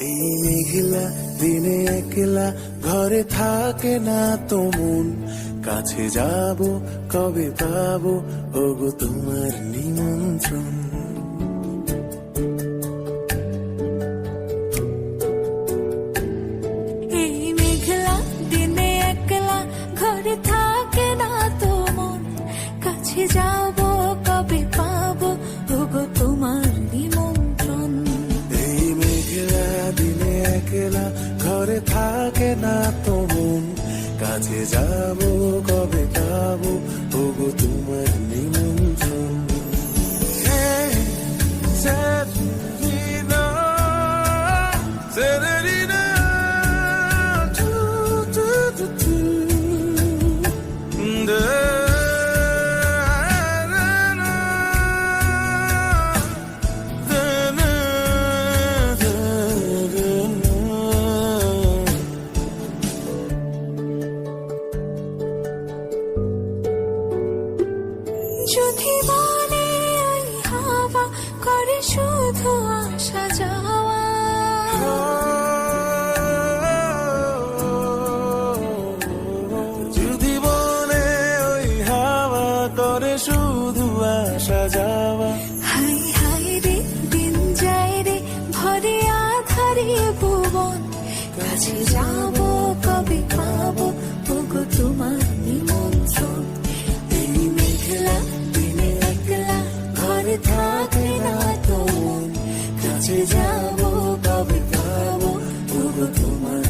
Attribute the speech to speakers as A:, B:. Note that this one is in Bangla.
A: এই মেঘলা, দিনে একলা, ঘরে থাকে না তো কাছে যাব, কবে ওগো তোমার নিমন্ত্রণ।
B: যাব
A: একলা ঘরে থাকে না তো মন। কাছে যাব কবে পাবো তবু তোমার
B: যদি ওই হাওয়া করে শুধু আসা যাওয়া।
A: যদি বলে ওই হাওয়া করে শুধু আসা যাওয়া।
B: হাই হাই রে দিন যায় রে ভরে আধারে ভুবন। কাছে যাব ঘরে থাকে না তো মন কাছে যাব কবে পাবো তবু তোমার